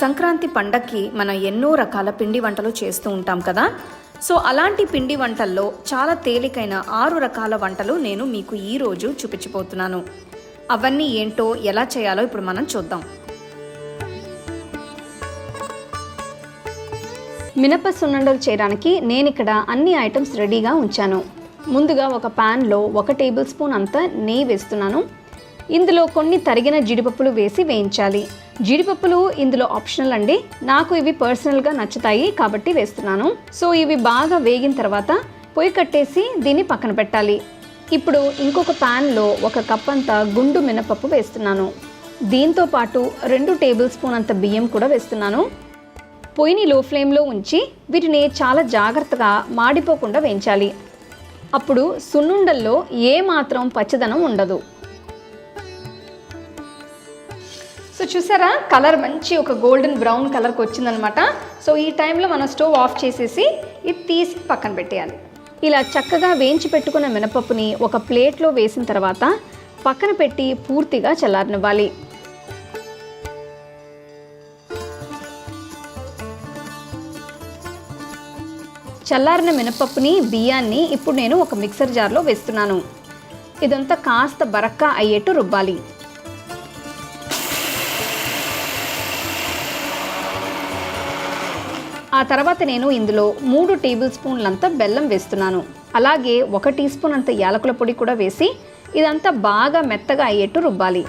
సంక్రాంతి పండక్కి మనం ఎన్నో రకాల పిండి వంటలు చేస్తూ ఉంటాం కదా? సో అలాంటి పిండి వంటల్లో చాలా తేలికైన ఆరు రకాల వంటలు నేను మీకు ఈరోజు చూపించబోతున్నాను. అవన్నీ ఏంటో ఎలా చేయాలో ఇప్పుడు మనం చూద్దాం. మినప సున్నుండలు చేయడానికి నేను ఇక్కడ అన్ని ఐటమ్స్ రెడీగా ఉంచాను. ముందుగా ఒక ప్యాన్లో ఒక టేబుల్ స్పూన్ అంతా నెయ్యి వేస్తున్నాను. ఇందులో కొన్ని తరిగిన జీడిపప్పులు వేసి వేయించాలి. జీడిపప్పులు ఇందులో ఆప్షనల్ అండి. నాకు ఇవి పర్సనల్గా నచ్చుతాయి కాబట్టి వేస్తున్నాను. సో ఇవి బాగా వేగిన తర్వాత పొయ్యి కట్టేసి దీన్ని పక్కన పెట్టాలి. ఇప్పుడు ఇంకొక ప్యాన్లో ఒక కప్ అంత గుండు మినపప్పు వేస్తున్నాను. దీంతో పాటు రెండు టేబుల్ స్పూన్ అంత బియ్యం కూడా వేస్తున్నాను. పొయ్యిని లో ఫ్లేమ్లో ఉంచి వీటిని చాలా జాగ్రత్తగా మాడిపోకుండా వేయించాలి. అప్పుడు సున్నుండల్లో ఏ మాత్రం పచ్చదనం ఉండదు. సో చూసారా? కలర్ మంచి ఒక గోల్డెన్ బ్రౌన్ కలర్కి వచ్చిందనమాట. సో ఈ టైంలో మనం స్టవ్ ఆఫ్ చేసేసి ఇది తీసి పక్కన పెట్టేయాలి. ఇలా చక్కగా వేయించి పెట్టుకున్న మినపప్పుని ఒక ప్లేట్లో వేసిన తర్వాత పక్కన పెట్టి పూర్తిగా చల్లారనివ్వాలి. చల్లారిన మినపప్పుని బియ్యాన్ని ఇప్పుడు నేను ఒక మిక్సర్ జార్లో వేస్తున్నాను. ఇదంతా కాస్త బరక్క అయ్యేట్టు రుబ్బాలి. ఆ తర్వాత నేను ఇందులో మూడు టేబుల్ స్పూన్లంత బెల్లం వేస్తున్నాను. అలాగే ఒక టీ స్పూన్ అంత యాలకుల పొడి కూడా వేసి ఇదంతా బాగా మెత్తగా అయ్యేట్టు రుబ్బాలి.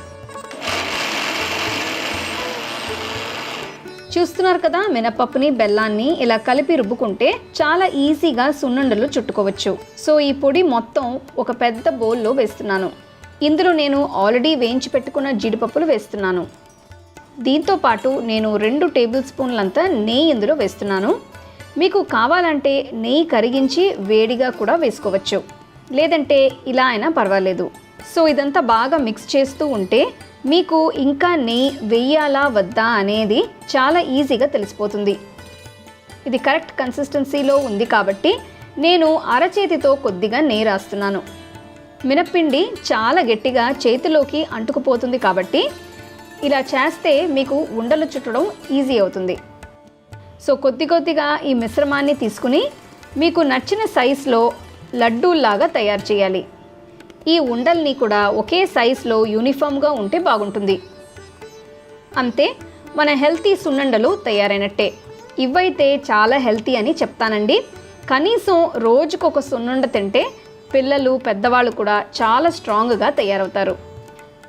చూస్తున్నారు కదా మినపప్పుని బెల్లాన్ని ఇలా కలిపి రుబ్బుకుంటే చాలా ఈజీగా సున్నుండలు చుట్టుకోవచ్చు. సో ఈ పొడి మొత్తం ఒక పెద్ద బౌల్లో వేస్తున్నాను. ఇందులో నేను ఆల్రెడీ వేయించి పెట్టుకున్న జీడిపప్పులు వేస్తున్నాను. దీంతో పాటు నేను రెండు టేబుల్ స్పూన్లంతా నెయ్యి ఇందులో వేస్తున్నాను. మీకు కావాలంటే నెయ్యి కరిగించి వేడిగా కూడా వేసుకోవచ్చు. లేదంటే ఇలా అయినా పర్వాలేదు. సో ఇదంతా బాగా మిక్స్ చేస్తూ ఉంటే మీకు ఇంకా నెయ్యి వెయ్యాలా వద్దా అనేది చాలా ఈజీగా తెలిసిపోతుంది. ఇది కరెక్ట్ కన్సిస్టెన్సీలో ఉంది కాబట్టి నేను అరచేతితో కొద్దిగా నెయ్యి రాస్తున్నాను. మినప్పిండి చాలా గట్టిగా చేతిలోకి అంటుకుపోతుంది కాబట్టి ఇలా చేస్తే మీకు ఉండలు చుట్టడం ఈజీ అవుతుంది. సో కొద్ది కొద్దిగా ఈ మిశ్రమాన్ని తీసుకుని మీకు నచ్చిన సైజులో లడ్డూల్లాగా తయారు చేయాలి. ఈ ఉండల్ని కూడా ఒకే సైజులో యూనిఫామ్గా ఉంటే బాగుంటుంది. అంతే మన హెల్తీ సున్నుండలు తయారైనట్టే. ఇవైతే చాలా హెల్తీ అని చెప్తానండి. కనీసం రోజుకొక సున్నుండ తింటే పిల్లలు పెద్దవాళ్ళు కూడా చాలా స్ట్రాంగ్గా తయారవుతారు.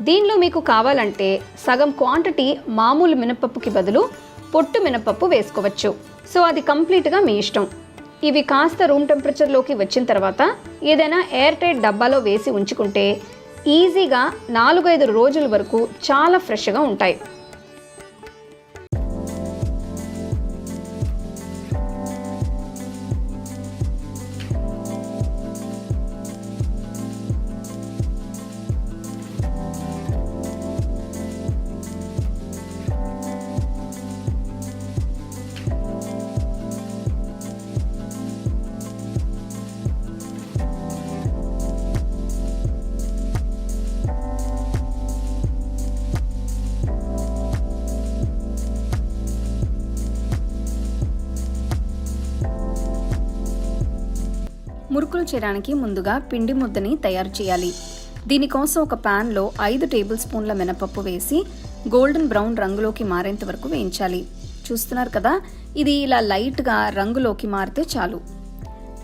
దీనిలో మీకు కావాలంటే సగం క్వాంటిటీ మామూలు మినపప్పుకి బదులు పొట్టు మినపప్పు వేసుకోవచ్చు. సో అది కంప్లీట్గా మీ ఇష్టం. ఇవి కాస్త రూమ్ టెంపరేచర్లోకి వచ్చిన తర్వాత ఏదైనా ఎయిర్ టైట్ డబ్బాలో వేసి ఉంచుకుంటే ఈజీగా నాలుగైదు రోజుల వరకు చాలా ఫ్రెష్గా ఉంటాయి. మురుకులు చేయడానికి ముందుగా పిండి ముద్దని తయారు చేయాలి. దీనికోసం ఒక ప్యాన్లో ఐదు టేబుల్ స్పూన్ల మినపప్పు వేసి గోల్డెన్ బ్రౌన్ రంగులోకి మారేంత వరకు వేయించాలి. చూస్తున్నారు కదా? ఇది ఇలా లైట్గా రంగులోకి మారితే చాలు.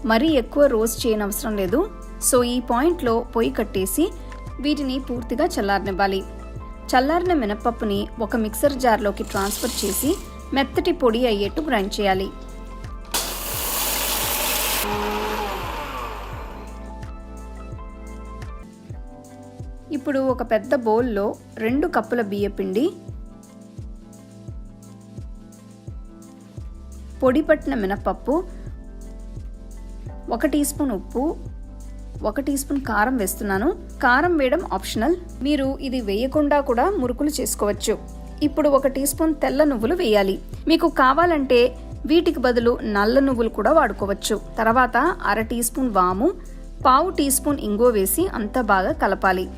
మరీ ఎక్కువ రోస్ట్ చేయనవసరం లేదు. సో ఈ పాయింట్లో పొయ్యి కట్టేసి వీటిని పూర్తిగా చల్లారనివ్వాలి. చల్లారిన మినపప్పుని ఒక మిక్సర్ జార్లోకి ట్రాన్స్ఫర్ చేసి మెత్తటి పొడి అయ్యేట్టు గ్రైండ్ చేయాలి. ఇప్పుడు ఒక పెద్ద బౌల్లో రెండు కప్పుల బియ్యపిండి పొడి పట్టిన మినపప్పు ఒక టీ స్పూన్ ఉప్పు ఒక టీ స్పూన్ కారం వేస్తున్నాను. కారం వేయడం ఆప్షనల్. మీరు ఇది వేయకుండా కూడా మురుకులు చేసుకోవచ్చు. ఇప్పుడు ఒక టీ స్పూన్ తెల్ల నువ్వులు వేయాలి. మీకు కావాలంటే వీటికి బదులు నల్ల నువ్వులు కూడా వాడుకోవచ్చు. తర్వాత అర టీ స్పూన్ వాము పావు టీ స్పూన్ ఇంగువ వేసి అంతా బాగా కలపాలి.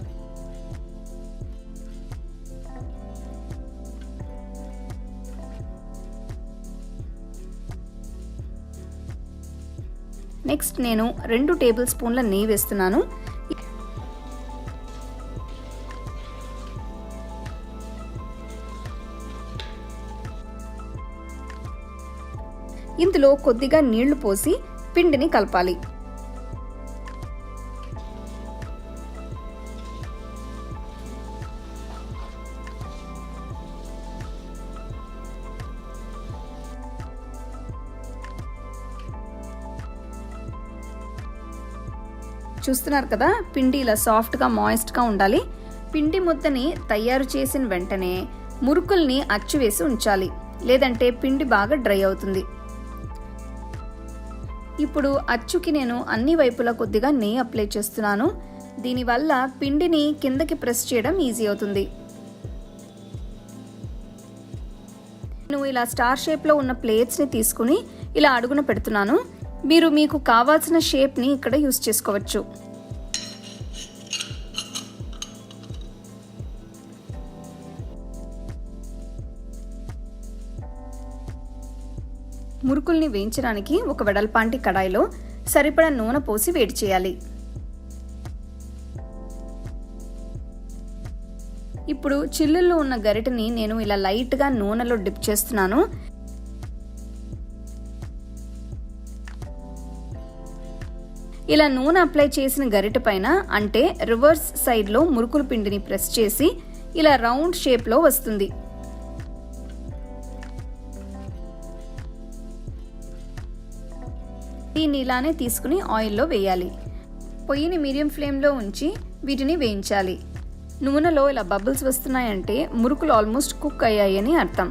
నెక్స్ట్ నేను రెండు టేబుల్ స్పూన్ల నెయ్యి వేస్తున్నాను. ఇందులో కొద్దిగా నీళ్ళు పోసి పిండిని కలపాలి. చూస్తున్నారు కదా పిండి ఇలా సాఫ్ట్గా మాయిస్ట్గా ఉండాలి. పిండి ముద్దని తయారు చేసిన వెంటనే మురుకుల్ని అచ్చు వేసి ఉంచాలి. లేదంటే పిండి బాగా డ్రై అవుతుంది. ఇప్పుడు అచ్చుకి నేను అన్ని వైపులా కొద్దిగా నెయ్యి అప్లై చేస్తున్నాను. దీనివల్ల పిండిని కిందకి ప్రెస్ చేయడం ఈజీ అవుతుంది. నేను ఇలా స్టార్ షేప్లో ఉన్న ప్లేట్స్ని తీసుకుని ఇలా అడుగున పెడుతున్నాను. మీరు మీకు కావాల్సిన షేప్ని ఇక్కడ యూస్ చేసుకోవచ్చు. మురుకుల్ని వేయించడానికి ఒక వెడల్పాంటి కడాయిలో సరిపడా నూనె పోసి వేడి చేయాలి. ఇప్పుడు చిల్లుల్లో ఉన్న గరిటని నేను ఇలా లైట్గా నూనెలో డిప్ చేస్తున్నాను. ఇలా నూనె అప్లై చేసిన గరిట పైన అంటే రివర్స్ సైడ్లో మురుకుల పిండిని ప్రెస్ చేసి ఇలా రౌండ్ షేప్లో వస్తుంది. దీన్ని ఇలానే తీసుకుని ఆయిల్లో వేయాలి. పొయ్యిని మీడియం ఫ్లేమ్లో ఉంచి వీటిని వేయించాలి. నూనెలో ఇలా బబుల్స్ వస్తున్నాయంటే మురుకులు ఆల్మోస్ట్ కుక్ అయ్యాయని అర్థం.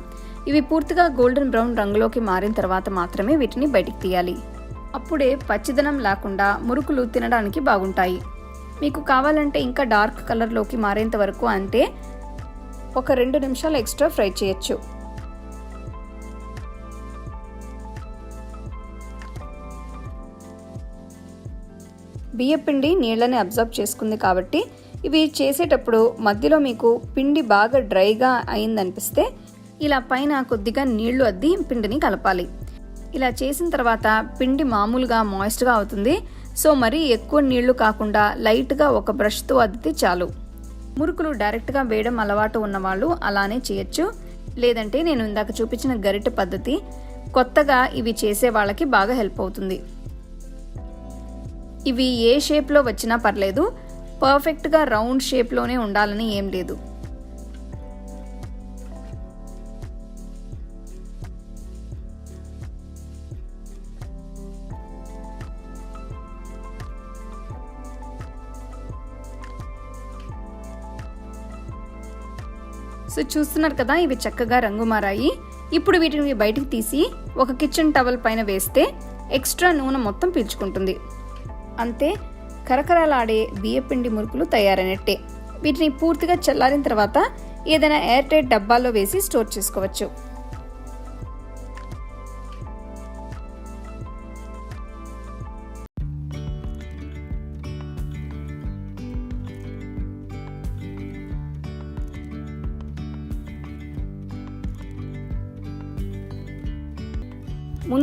ఇవి పూర్తిగా గోల్డెన్ బ్రౌన్ రంగులోకి మారిన తర్వాత మాత్రమే వీటిని బయటికి తీయాలి. అప్పుడే పచ్చిదనం లేకుండా మురుకులు తినడానికి బాగుంటాయి. మీకు కావాలంటే ఇంకా డార్క్ కలర్లోకి మారేంత వరకు అంటే ఒక రెండు నిమిషాలు ఎక్స్ట్రా ఫ్రై చేయొచ్చు. బియ్యపిండి నీళ్ళని అబ్జర్వ్ చేసుకుంది కాబట్టి ఇవి చేసేటప్పుడు మధ్యలో మీకు పిండి బాగా డ్రైగా అయిందనిపిస్తే ఇలా పైన కొద్దిగా నీళ్ళు అద్ది పిండిని కలపాలి. ఇలా చేసిన తర్వాత పిండి మామూలుగా మాయిస్ట్గా అవుతుంది. సో మరీ ఎక్కువ నీళ్ళు కాకుండా లైట్గా ఒక బ్రష్తో అద్దితే చాలు. మురుకులు డైరెక్ట్గా వేయడం అలవాటు ఉన్నవాళ్ళు అలానే చేయొచ్చు. లేదంటే నేను ఇందాక చూపించిన గరిటె పద్ధతి కొత్తగా ఇవి చేసే వాళ్ళకి బాగా హెల్ప్ అవుతుంది. ఇవి ఏ షేప్లో వచ్చినా పర్లేదు. పర్ఫెక్ట్గా రౌండ్ షేప్లోనే ఉండాలని ఏం లేదు. సో చూస్తున్నారు కదా ఇవి చక్కగా రంగు మారాయి. ఇప్పుడు వీటిని బయటికి తీసి ఒక కిచెన్ టవల్ పైన వేస్తే ఎక్స్ట్రా నూనె మొత్తం పీల్చుకుంటుంది. అంతే కరకరలాడే బియ్యపిండి మురుకులు తయారైనట్టే. వీటిని పూర్తిగా చల్లారిన తర్వాత ఏదైనా ఎయిర్ టైట్ డబ్బాల్లో వేసి స్టోర్ చేసుకోవచ్చు.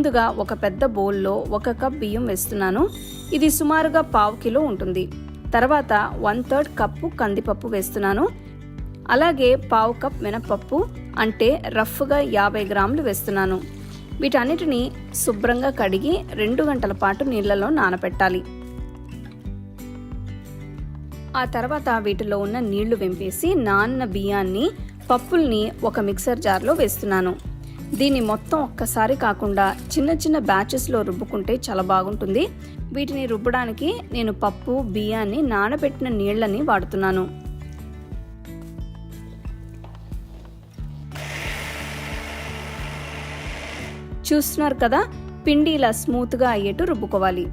ముందుగా ఒక పెద్ద బౌల్లో ఒక కప్ బియ్యం వేస్తున్నాను. ఇది సుమారుగా పావు కిలో ఉంటుంది. తర్వాత వన్ థర్డ్ కప్పు కందిపప్పు వేస్తున్నాను. అలాగే పావు కప్ మినపప్పు అంటే రఫ్గా యాభై గ్రాములు వేస్తున్నాను. వీటన్నిటిని శుభ్రంగా కడిగి రెండు గంటల పాటు నీళ్ళలో నానబెట్టాలి ఆ తర్వాత వీటిలో ఉన్న నీళ్ళు వెంపేసి నాన్న బియ్యాన్ని పప్పుల్ని ఒక మిక్సర్ జార్లో వేస్తున్నాను. దీన్ని మొత్తం ఒక్కసారి కాకుండా చిన్న చిన్న బ్యాచెస్లో రుబ్బుకుంటే చాలా బాగుంటుంది. వీటిని రుబ్బడానికి నేను పప్పు బియ్యాన్ని నానబెట్టిన నీళ్ళని వాడుతున్నాను. చూస్తున్నారు కదా పిండి ఇలా స్మూత్గా అయ్యేట్టు రుబ్బుకోవాలి.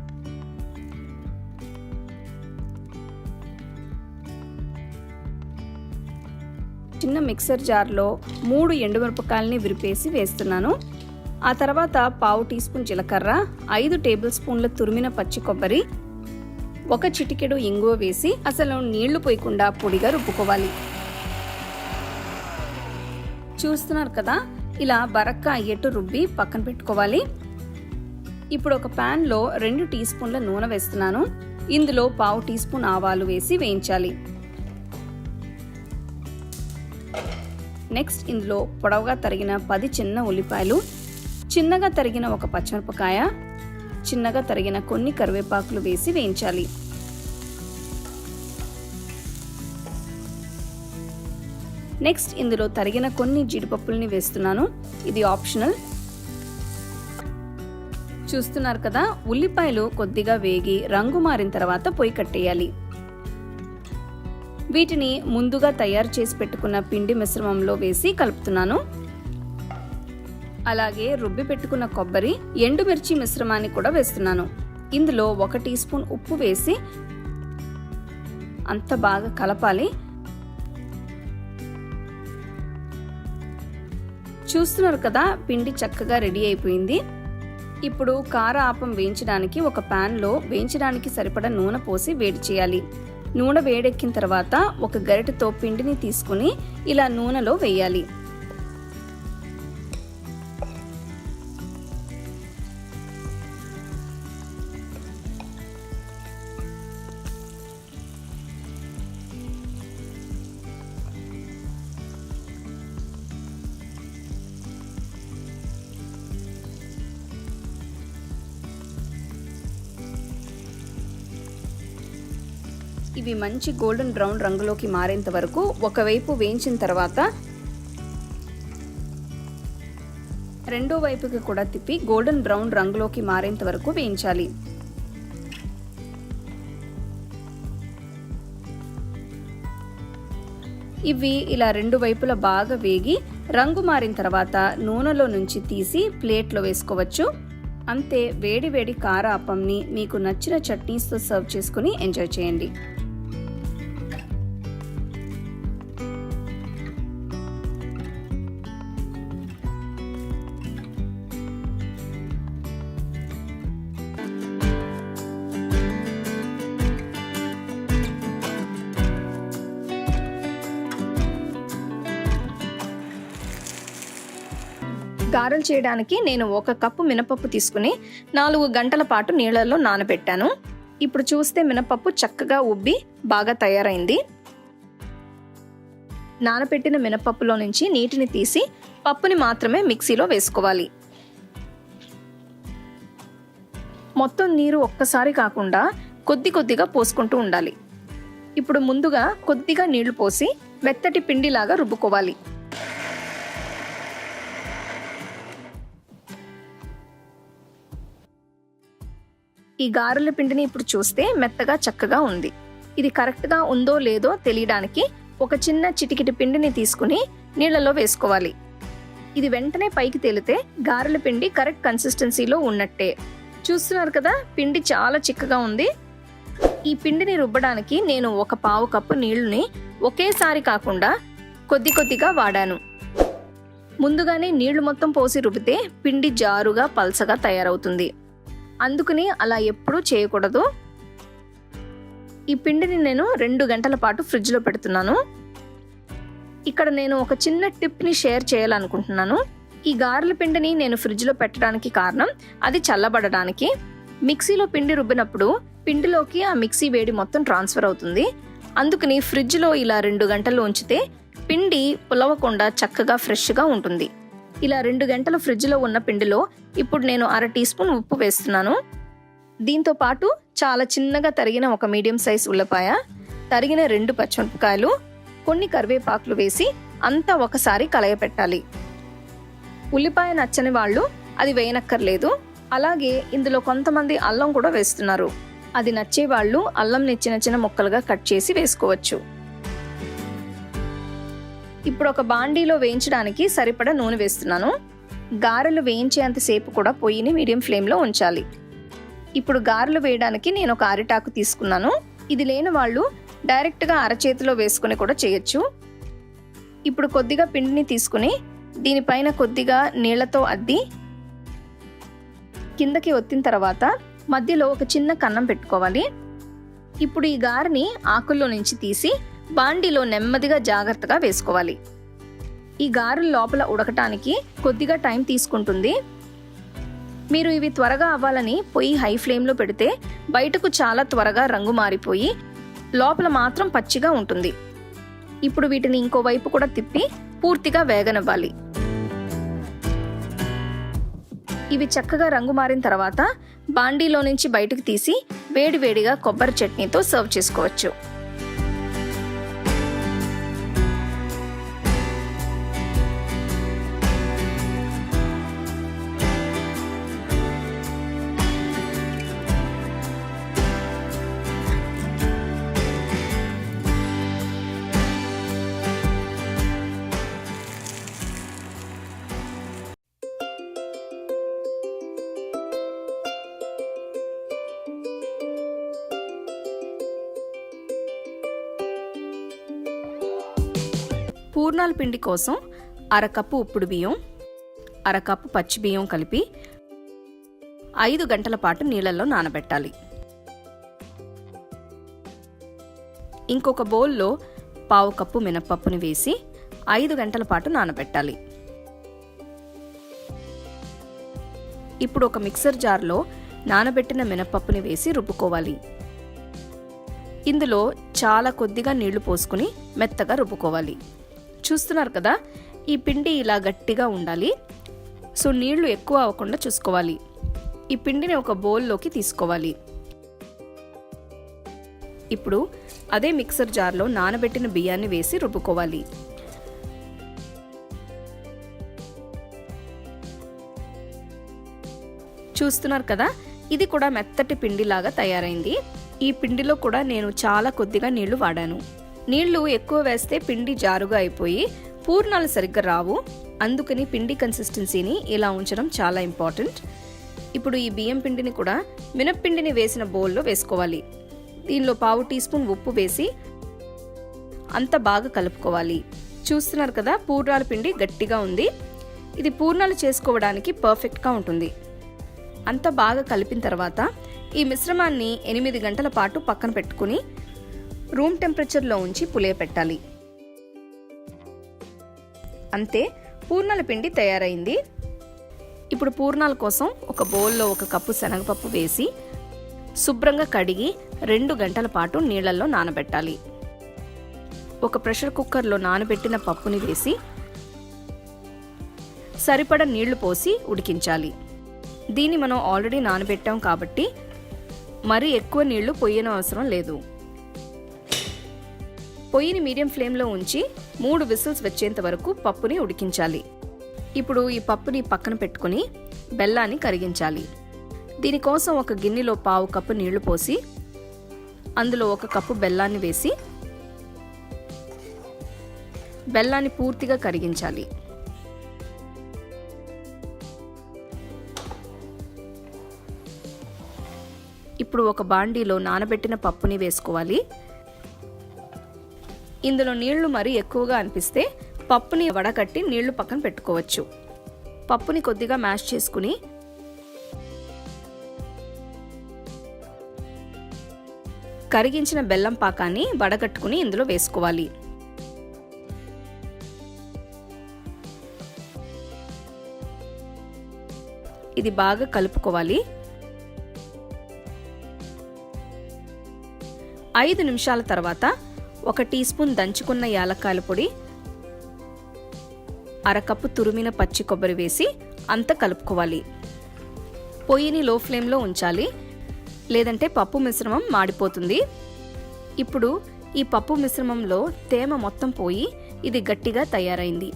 చిన్న మిక్సర్ జార్లో మూడు ఎండుమిరపకాయలని విరిపేసి వేస్తున్నాను. ఆ తర్వాత పావు టీ స్పూన్ జీలకర్ర ఐదు టేబుల్ స్పూన్ల తురిమిన పచ్చి కొబ్బరి ఒక చిటికెడు ఇంగువ వేసి అసలు నీళ్ళు పోయకుండా పొడిగా రుబ్బుకోవాలి. చూస్తున్నారు కదా ఇలా బరక్క అయ్యేట్టు రుబ్బి పక్కన పెట్టుకోవాలి. ఇప్పుడు ఒక ప్యాన్లో రెండు టీ స్పూన్ల నూనె వేస్తున్నాను. ఇందులో పావు టీ స్పూన్ ఆవాలు వేసి వేయించాలి. నెక్స్ట్ ఇందులో పొడవుగా తరిగిన పది చిన్న ఉల్లిపాయలు చిన్నగా తరిగిన ఒక పచ్చిమిరపకాయ చిన్నగా తరిగిన కొన్ని కరివేపాకులు వేసి వేయించాలి. నెక్స్ట్ ఇందులో తరిగిన కొన్ని జీడిపప్పుల్ని వేస్తున్నాను. ఇది ఆప్షనల్. చూస్తున్నారు కదా ఉల్లిపాయలు కొద్దిగా వేగి రంగు మారిన తర్వాత పొయ్యి కట్టేయాలి. వీటిని ముందుగా తయారు చేసి పెట్టుకున్న పిండి మిశ్రమంలో వేసి కలుపుతున్నాను. అలాగే రుబ్బి పెట్టుకున్న కొబ్బరి ఎండుమిర్చి మిశ్రమాన్ని కూడా వేస్తున్నాను. ఇందులో ఒక టీ స్పూన్ ఉప్పు వేసి అంత బాగా కలపాలి. చూస్తున్నారు కదా పిండి చక్కగా రెడీ అయిపోయింది. ఇప్పుడు కార ఆపం వేయించడానికి ఒక ప్యాన్లో వేయించడానికి సరిపడా నూనె పోసి వేడి చేయాలి. నూనె వేడెక్కిన తర్వాత ఒక గరిటెతో పిండిని తీసుకుని ఇలా నూనెలో వేయాలి. ఇవి మంచి గోల్డెన్ బ్రౌన్ రంగులోకి మారేంత వరకు ఒకవైపు వేయించిన తర్వాత రెండో వైపుకి కూడా తిప్పి గోల్డెన్ బ్రౌన్ రంగులోకి మారేంత వరకు వేయించాలి. ఇవి ఇలా రెండు వైపులా బాగా వేగి రంగు మారిన తర్వాత నూనెలో నుంచి తీసి ప్లేట్లో వేసుకోవచ్చు. అంతే వేడి వేడి కార అప్పంని మీకు నచ్చిన చట్నీస్తో సర్వ్ చేసుకుని ఎంజాయ్ చేయండి. గారెలు చేయడానికి నేను ఒక కప్పు మినపప్పు తీసుకుని నాలుగు గంటల పాటు నీళ్ళల్లో నానబెట్టాను. ఇప్పుడు చూస్తే మినపప్పు చక్కగా ఉబ్బి బాగా తయారైంది. నానబెట్టిన మినపప్పులో నుంచి నీటిని తీసి పప్పుని మాత్రమే మిక్సీలో వేసుకోవాలి. మొత్తం నీరు ఒక్కసారి కాకుండా కొద్ది కొద్దిగా పోసుకుంటూ ఉండాలి. ఇప్పుడు ముందుగా కొద్దిగా నీళ్ళు పోసి మెత్తటి పిండిలాగా రుబ్బుకోవాలి. ఈ గారెల పిండిని ఇప్పుడు చూస్తే మెత్తగా చక్కగా ఉంది. ఇది కరెక్ట్గా ఉందో లేదో తెలియడానికి ఒక చిన్న చిటికిటి పిండిని తీసుకుని నీళ్ళలో వేసుకోవాలి. ఇది వెంటనే పైకి తేలితే గారెల పిండి కరెక్ట్ కన్సిస్టెన్సీలో ఉన్నట్టే. చూస్తున్నారు కదా పిండి చాలా చిక్కగా ఉంది. ఈ పిండిని రుబ్బడానికి నేను ఒక పావు కప్పు నీళ్ళని ఒకేసారి కాకుండా కొద్ది కొద్దిగా వాడాను. ముందుగానే నీళ్ళు మొత్తం పోసి రుబ్బితే పిండి జారుగా పల్సగా తయారవుతుంది. అందుకని అలా ఎప్పుడూ చేయకూడదు. ఈ పిండిని నేను రెండు గంటల పాటు ఫ్రిడ్జ్లో పెడుతున్నాను. ఇక్కడ నేను ఒక చిన్న టిప్ని షేర్ చేయాలనుకుంటున్నాను. ఈ గారెల పిండిని నేను ఫ్రిడ్జ్లో పెట్టడానికి కారణం అది చల్లబడడానికి. మిక్సీలో పిండి రుబ్బినప్పుడు పిండిలోకి ఆ మిక్సీ వేడి మొత్తం ట్రాన్స్ఫర్ అవుతుంది. అందుకని ఫ్రిడ్జ్లో ఇలా రెండు గంటలు ఉంచితే పిండి పులవకుండా చక్కగా ఫ్రెష్గా ఉంటుంది. ఇలా రెండు గంటలు ఫ్రిడ్జ్లో ఉన్న పిండిలో ఇప్పుడు నేను అర టీ స్పూన్ ఉప్పు వేస్తున్నాను. దీంతో పాటు చాలా చిన్నగా తరిగిన ఒక మీడియం సైజ్ ఉల్లపాయ తరిగిన రెండు పచ్చిమిరపకాయలు కొన్ని కరివేపాకులు వేసి అంతా ఒకసారి కలయపెట్టాలి. ఉల్లిపాయ నచ్చని వాళ్ళు అది వేయనక్కర్లేదు. అలాగే ఇందులో కొంతమంది అల్లం కూడా వేస్తున్నారు. అది నచ్చే వాళ్ళు అల్లంని చిన్న చిన్న ముక్కలుగా కట్ చేసి వేసుకోవచ్చు. ఇప్పుడు ఒక బాండీలో వేయించడానికి సరిపడా నూనె వేస్తున్నాను. గారెలు వేయించేంతసేపు కూడా పొయ్యిని మీడియం ఫ్లేమ్లో ఉంచాలి. ఇప్పుడు గారెలు వేయడానికి నేను ఒక అరిటాకు తీసుకున్నాను. ఇది లేని వాళ్ళు డైరెక్ట్గా అరచేతిలో వేసుకుని కూడా చేయొచ్చు. ఇప్పుడు కొద్దిగా పిండిని తీసుకుని దీనిపైన కొద్దిగా నీళ్ళతో అద్ది. కిందకి ఒత్తిన తర్వాత మధ్యలో ఒక చిన్న కన్నం పెట్టుకోవాలి. ఇప్పుడు ఈ గారిని ఆకుల్లో నుంచి తీసి బాండీలో నెమ్మదిగా జాగ్రత్తగా వేసుకోవాలి. ఈ గారెలు లోపల ఉడకటానికి కొద్దిగా టైం తీసుకుంటుంది. మీరు ఇవి త్వరగా అవ్వాలని పొయ్యి హై ఫ్లేమ్లో పెడితే బయటకు చాలా త్వరగా రంగు మారిపోయి లోపల మాత్రం పచ్చిగా ఉంటుంది. ఇప్పుడు వీటిని ఇంకో వైపు కూడా తిప్పి పూర్తిగా వేగనివ్వాలి. ఇవి చక్కగా రంగు మారిన తర్వాత బాండీలో నుంచి బయటకు తీసి వేడివేడిగా కొబ్బరి చట్నీతో సర్వ్ చేసుకోవచ్చు. పూర్ణాల పిండి కోసం అరకప్పు ఉప్పుడు బియ్యం అరకప్పు పచ్చి బియ్యం కలిపి ఐదు గంటల పాటు నీళ్ళల్లో నానబెట్టాలి. ఇంకొక బౌల్లో పావు కప్పు మినప్పప్పుని వేసి ఐదు గంటల పాటు నానబెట్టాలి. ఇప్పుడు ఒక మిక్సర్ జార్లో నానబెట్టిన మినప్పప్పుని వేసి రుబ్బుకోవాలి. ఇందులో చాలా కొద్దిగా నీళ్ళు పోసుకుని మెత్తగా రుబ్బుకోవాలి. చూస్తున్నారు కదా ఈ పిండి ఇలా గట్టిగా ఉండాలి. సో నీళ్ళు ఎక్కువ అవ్వకుండా చూసుకోవాలి. ఈ పిండిని ఒక బౌల్లోకి తీసుకోవాలి. ఇప్పుడు అదే మిక్సర్ జార్లో నానబెట్టిన బియ్యాన్ని వేసి రుబ్బుకోవాలి. చూస్తున్నారు కదా ఇది కూడా మెత్తటి పిండిలాగా తయారైంది. ఈ పిండిలో కూడా నేను చాలా కొద్దిగా నీళ్ళు వాడాను. నీళ్ళు ఎక్కువ వేస్తే పిండి జారుగా అయిపోయి పూర్ణాలు సరిగ్గా రావు. అందుకని పిండి కన్సిస్టెన్సీని ఇలా ఉంచడం చాలా ఇంపార్టెంట్ ఇప్పుడు ఈ బియ్యం పిండిని కూడా మినప్పిండిని వేసిన బౌల్లో వేసుకోవాలి. దీనిలో పావు టీ స్పూన్ ఉప్పు వేసి అంత బాగా కలుపుకోవాలి. చూస్తున్నారు కదా పూర్ణాల పిండి గట్టిగా ఉంది. ఇది పూర్ణాలు చేసుకోవడానికి పర్ఫెక్ట్గా ఉంటుంది. అంత బాగా కలిపిన తర్వాత ఈ మిశ్రమాన్ని ఎనిమిది గంటల పాటు పక్కన పెట్టుకుని రూమ్ టెంపరేచర్లో ఉంచి పులియపెట్టాలి అంతే పూర్ణాల పిండి తయారైంది. ఇప్పుడు పూర్ణాల కోసం ఒక బౌల్లో ఒక కప్పు శనగపప్పు వేసి శుభ్రంగా కడిగి రెండు గంటల పాటు నీళ్ళల్లో నానబెట్టాలి. ఒక ప్రెషర్ కుక్కర్లో నానబెట్టిన పప్పుని వేసి సరిపడ నీళ్ళు పోసి ఉడికించాలి. దీన్ని మనం ఆల్రెడీ నానబెట్టాం కాబట్టి మరీ ఎక్కువ నీళ్ళు పొయ్యన అవసరం లేదు. పొయ్యిని మీడియం ఫ్లేమ్లో ఉంచి మూడు విసిల్స్ వచ్చేంత వరకు పప్పుని ఉడికించాలి. ఇప్పుడు ఈ పప్పుని పక్కన పెట్టుకుని బెల్లాన్ని కరిగించాలి. దీనికోసం ఒక గిన్నెలో పావు కప్పు నీళ్ళు పోసి అందులో ఒక కప్పు బెల్లాన్ని వేసి బెల్లాన్ని పూర్తిగా కరిగించాలి. ఇప్పుడు ఒక బాండీలో నానబెట్టిన పప్పుని వేసుకోవాలి. ఇందులో నీళ్ళు మరీ ఎక్కువగా అనిపిస్తే పప్పుని వడకట్టి నీళ్ళు పక్కన పెట్టుకోవచ్చు. పప్పుని కొద్దిగా మ్యాష్ చేసుకుని కరిగించిన బెల్లం పాకాన్ని వడగట్టుకుని ఇందులో వేసుకోవాలి. ఇది బాగా కలుపుకోవాలి. ఐదు నిమిషాల తర్వాత ఒక టీ స్పూన్ దంచుకున్న యాలక్కాయల పొడి అరకప్పు తురిమిన పచ్చి కొబ్బరి వేసి అంత కలుపుకోవాలి. పొయ్యిని లో ఫ్లేమ్లో ఉంచాలి. లేదంటే పప్పు మిశ్రమం మాడిపోతుంది. ఇప్పుడు ఈ పప్పు మిశ్రమంలో తేమ మొత్తం పోయి ఇది గట్టిగా తయారైంది.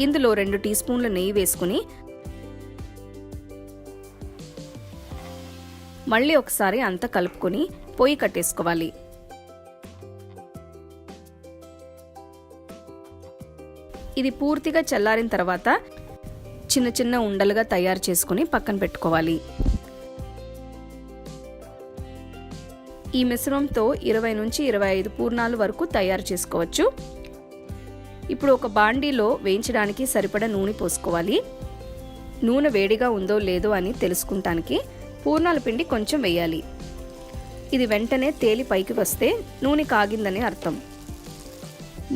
ఇందులో రెండు టీ స్పూన్ల నెయ్యి వేసుకుని మళ్ళీ ఒకసారి అంతా కలుపుకొని పొయ్యి కట్టేసుకోవాలి. ఇది పూర్తిగా చల్లారిన తర్వాత చిన్న చిన్న ఉండలుగా తయారు చేసుకుని పక్కన పెట్టుకోవాలి. ఈ మిశ్రమంతో ఇరవై నుంచి ఇరవై ఐదు పూర్ణాలు వరకు తయారు చేసుకోవచ్చు. ఇప్పుడు ఒక బాండీలో వేయించడానికి సరిపడ నూనె పోసుకోవాలి. నూనె వేడిగా ఉందో లేదో అని తెలుసుకుంటానికి పూర్ణాల పిండి కొంచెం వేయాలి. ఇది వెంటనే తేలి పైకి వస్తే నూనె కాగిందని అర్థం.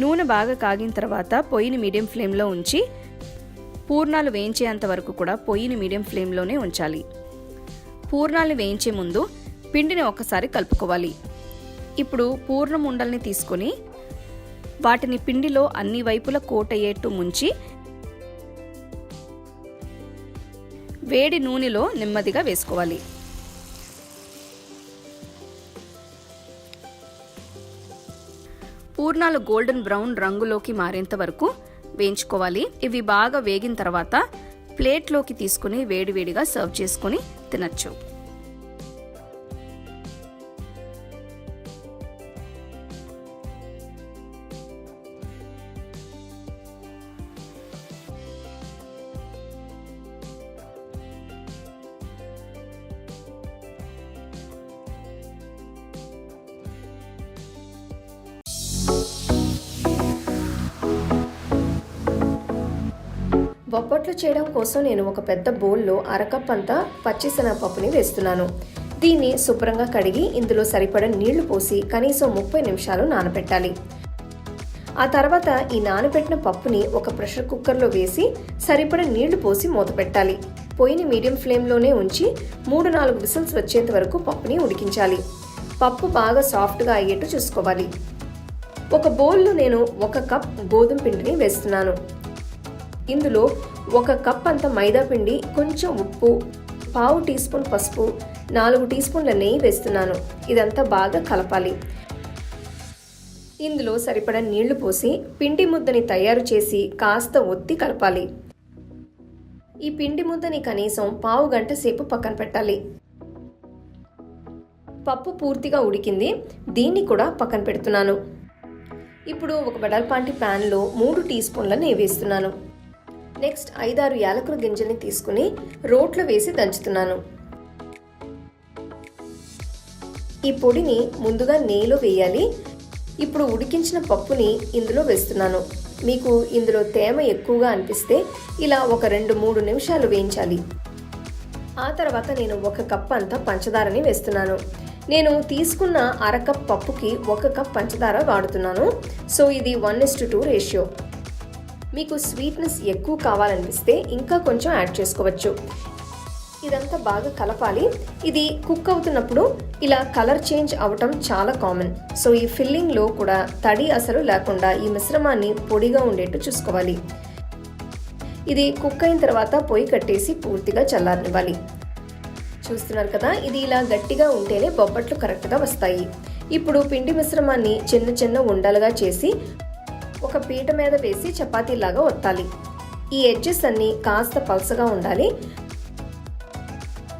నూనె బాగా కాగిన తర్వాత పొయ్యిని మీడియం ఫ్లేమ్లో ఉంచి పూర్ణాలు వేయించేంత వరకు కూడా పొయ్యిని మీడియం ఫ్లేమ్లోనే ఉంచాలి. పూర్ణాలు వేయించే ముందు పిండిని ఒకసారి కలుపుకోవాలి. ఇప్పుడు పూర్ణం ఉండల్ని తీసుకొని వాటిని పిండిలో అన్ని వైపుల కోట్ అయ్యేట్టు ముంచి వేడి నూనెలో నెమ్మదిగా వేసుకోవాలి. పూర్ణాలు గోల్డెన్ బ్రౌన్ రంగులోకి మారేంత వరకు వేయించుకోవాలి. ఇవి బాగా వేగిన తర్వాత ప్లేట్లోకి తీసుకుని వేడివేడిగా సర్వ్ చేసుకుని తినచ్చు. చేయడం కోసం నేను ఒక పెద్ద బౌల్లో అరకప్ అంతా పచ్చిసెనగపప్పుని వేస్తున్నాను. దీన్ని శుభ్రంగా కడిగి ఇందులో సరిపడ నీళ్ళు పోసి కనీసం ముప్పై నిమిషాలు నానబెట్టాలి. ఆ తర్వాత ఈ నానబెట్టిన పప్పుని ఒక ప్రెషర్ కుక్కర్లో వేసి సరిపడ నీళ్ళు పోసి మూత పెట్టాలి. పొయ్యిని మీడియం ఫ్లేమ్లోనే ఉంచి మూడు నాలుగు విసిల్స్ వచ్చేంత వరకు పప్పుని ఉడికించాలి. పప్పు బాగా సాఫ్ట్గా అయ్యేట్టు చూసుకోవాలి. ఒక బౌల్లో నేను ఒక కప్ గోధుమ పిండిని వేస్తున్నాను. ఇందులో ఒక కప్ అంత మైదా పిండి కొంచెం ఉప్పు పావు టీ స్పూన్ పసుపు నాలుగు టీ స్పూన్ల నెయ్యి వేస్తున్నాను. ఇదంతా బాగా కలపాలి. ఇందులో సరిపడ నీళ్ళు పోసి పిండి ముద్దని తయారు చేసి కాస్త ఒత్తి కలపాలి. ఈ పిండి ముద్దని కనీసం పావు గంట సేపు పక్కన పెట్టాలి. పప్పు పూర్తిగా ఉడికింది. దీన్ని కూడా పక్కన పెడుతున్నాను. ఇప్పుడు ఒక వెడల్పాంటి ప్యాన్లో మూడు టీ స్పూన్ల నెయ్యి వేస్తున్నాను. నెక్స్ట్ ఐదారు యాలకుల గింజల్ని తీసుకుని రోట్లో వేసి దంచుతున్నాను. ఈ పొడిని ముందుగా నెయ్యిలో వేయాలి. ఇప్పుడు ఉడికించిన పప్పుని ఇందులో వేస్తున్నాను. మీకు ఇందులో తేమ ఎక్కువగా అనిపిస్తే ఇలా ఒక రెండు మూడు నిమిషాలు వేయించాలి. ఆ తర్వాత నేను ఒక కప్ అంతా పంచదారని వేస్తున్నాను. నేను తీసుకున్న అర కప్ పప్పుకి ఒక కప్ పంచదార వాడుతున్నాను. సో ఇది one is to two ratio. మీకు స్వీట్నెస్ ఎక్కువ కావాలనిపిస్తే ఇంకా కొంచెం యాడ్ చేసుకోవచ్చు. ఇదంతా బాగా కలపాలి. ఇది కుక్ అవుతున్నప్పుడు ఇలా కలర్ చేంజ్ అవటం చాలా కామన్ సో ఈ ఫిల్లింగ్లో కూడా తడి అసలు లేకుండా ఈ మిశ్రమాన్ని పొడిగా ఉండేట్టు చూసుకోవాలి. ఇది కుక్ అయిన తర్వాత పొయ్యి కట్టేసి పూర్తిగా చల్లారనివ్వాలి. చూస్తున్నారు కదా ఇది ఇలా గట్టిగా ఉంటేనే బొబ్బట్లు కరెక్ట్గా వస్తాయి. ఇప్పుడు పిండి మిశ్రమాన్ని చిన్న చిన్న ఉండలుగా చేసి ఒక పీట మీద వేసి చపాతీలాగా ఒత్తాలి. ఈ ఎడ్జెస్ అన్ని కాస్త పల్సగా ఉండాలి.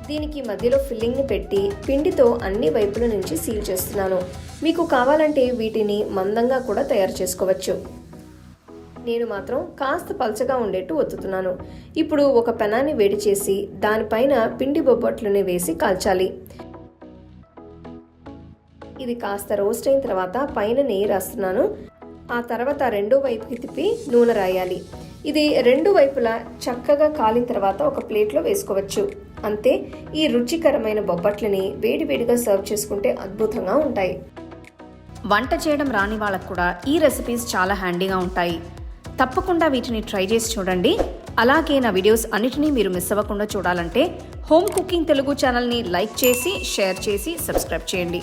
దీనికి మధ్యలో ఫిల్లింగ్ని పెట్టి పిండితో అన్ని వైపుల నుంచి సీల్ చేస్తున్నాను. మీకు కావాలంటే వీటిని మందంగా కూడా తయారు చేసుకోవచ్చు. నేను మాత్రం కాస్త పల్చగా ఉండేట్టు ఒత్తుతున్నాను. ఇప్పుడు ఒక పెనాన్ని వేడి చేసి దానిపైన పిండి బొబ్బట్లని వేసి కాల్చాలి. ఇది కాస్త రోస్ట్ అయిన తర్వాత పైన నెయ్యి రాస్తున్నాను. ఆ తర్వాత రెండో వైపుకి తిప్పి నూనె రాయాలి. ఇది రెండు వైపులా చక్కగా కాలిన తర్వాత ఒక ప్లేట్లో వేసుకోవచ్చు. అంతే ఈ రుచికరమైన బొబ్బట్లని వేడివేడిగా సర్వ్ చేసుకుంటే అద్భుతంగా ఉంటాయి. వంట చేయడం రాని వాళ్ళకు కూడా ఈ రెసిపీస్ చాలా హ్యాండీగా ఉంటాయి. తప్పకుండా వీటిని ట్రై చేసి చూడండి. అలాగే నా వీడియోస్ అన్నిటినీ మీరు మిస్ అవ్వకుండా చూడాలంటే హోమ్ కుకింగ్ తెలుగు ఛానల్ని లైక్ చేసి షేర్ చేసి సబ్స్క్రైబ్ చేయండి.